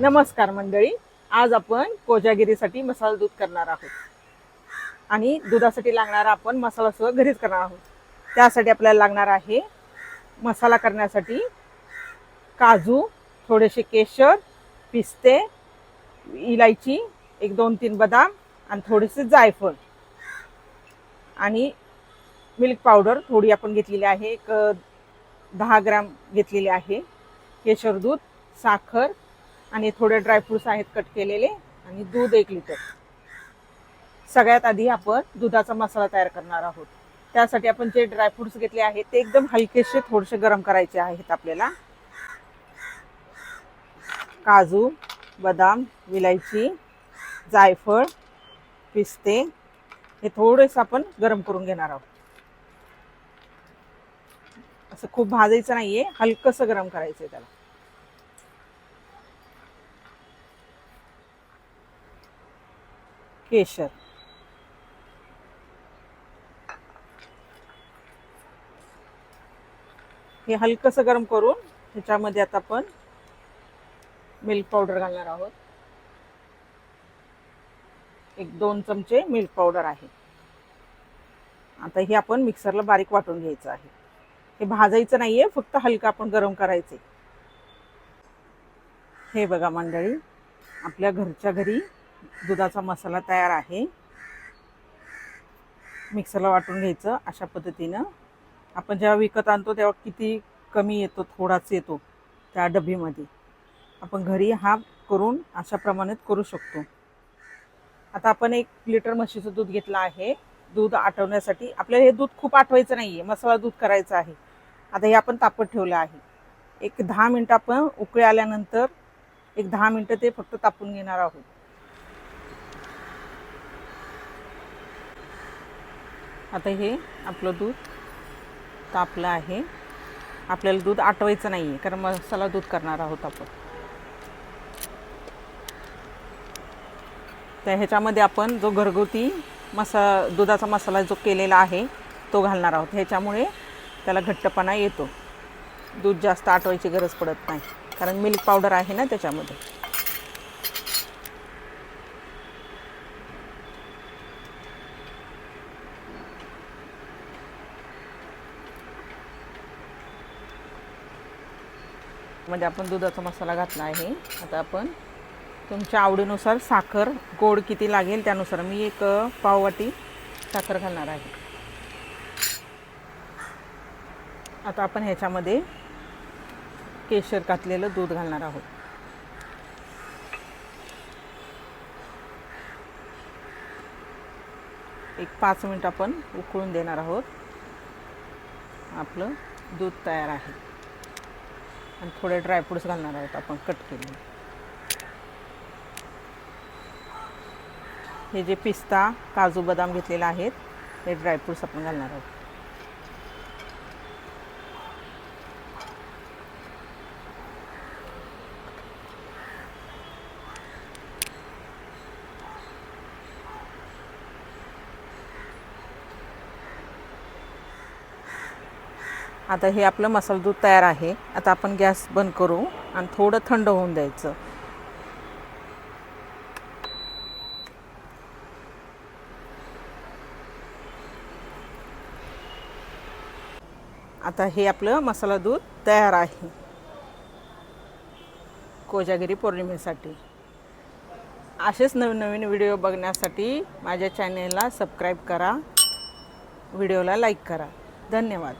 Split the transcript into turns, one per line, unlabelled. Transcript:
नमस्कार मंडळी. आज आपण कोजागिरीसाठी मसाला दूध करणार आहोत. आणि दुधासाठी लागणारा आपण मसाला सुद्धा घरीच करणार आहोत. त्यासाठी आपल्याला लागणार आहे मसाला करण्यासाठी काजू थोडेसे केशर पिस्ते इलायची एक दोन तीन बदाम आणि थोडेसे जायफळ. आणि मिल्क पावडर थोडी आपण घेतलेली आहे. एक दहा ग्रॅम घेतलेली आहे. केशर दूध साखर आणि थोडे ड्रायफ्रुट्स आहेत कट केलेले आणि दूध एक लिटर. सगळ्यात आधी आपण दुधाचा मसाला तयार करणार आहोत. त्यासाठी आपण जे ड्रायफ्रुट्स घेतले आहेत ते एकदम हलकेसे थोडेसे गरम करायचे आहेत आपल्याला. काजू बदाम विलायची जायफळ पिस्ते हे थोडेसं आपण गरम करून घेणार आहोत. असं खूप भाजायचं नाही आहे हलकंसं गरम करायचं आहे त्याला. केशर. हे हलकंसं गरम करून ह्याच्यामध्ये आता आपण मिल्क पावडर घालणार आहोत. एक दोन चमचे मिल्क पावडर आहे. आता हे आपण मिक्सरला बारीक वाटून घ्यायचं आहे. हे भाजायचं नाही आहे फक्त हलकं आपण गरम करायचे हे बघा मंडळी आपल्या घरच्या घरी दुधाचा मसाला तयार आहे. मिक्सरला वाटून घ्यायचं अशा पद्धतीनं. आपण जेव्हा विकत आणतो तेव्हा किती कमी येतो थोडाच येतो त्या डबीमध्ये आपण घरी हा करून अशा प्रमाणात करू शकतो. आता आपण एक लिटर म्हशीचं दूध घेतलं आहे. दूध आटवण्यासाठी आपल्याला हे दूध खूप आटवायचं नाही आहे मसाला दूध करायचं आहे. आता हे आपण तापत ठेवलं आहे. एक दहा मिनटं आपण उकळी आल्यानंतर एक दहा मिनटं ते फक्त तापून घेणार आहोत. आता हे आपलं दूध तापलं आहे. आपल्याला दूध आटवायचं नाही आहे कारण मसाला दूध करणार आहोत आपण. तर ह्याच्यामध्ये आपण जो घरगुती मसा दुधाचा मसाला जो केलेला आहे तो घालणार आहोत. ह्याच्यामुळे त्याला घट्टपणा येतो. दूध जास्त आटवायची गरज पडत नाही कारण मिल्क पावडर आहे ना त्याच्यामध्ये. मध्ये आपण दुधाचा मसाला घातला आहे. आता आपण तुमच्या आवडीनुसार साखर गोड किती लागेल त्यानुसार मी एक पाववाटी साखर घालणार आहे. आता आपण ह्याच्यामध्ये केशर घातलेलं दूध घालणार आहोत. एक पाच मिनटं आपण उकळून देणार आहोत. आपलं दूध तयार आहे. आणि थोडे ड्रायफ्रुट्स घालणार आहोत आपण कट केले हे जे पिस्ता काजू बदाम घेतलेले आहेत हे ड्रायफ्रुट्स आपण घालणार आहोत. आता हे आपलं मसाला दूध तयार आहे. आता आपण गॅस बंद करू आणि थोडं थंड होऊन द्यायचं. आता हे आपलं मसाला दूध तयार आहे. कोजागिरी पौर्णिमेसाठी. असेच नवीन नवीन व्हिडिओ बघण्यासाठी माझ्या चॅनेलला सबस्क्राईब करा. व्हिडिओला लाईक करा. धन्यवाद.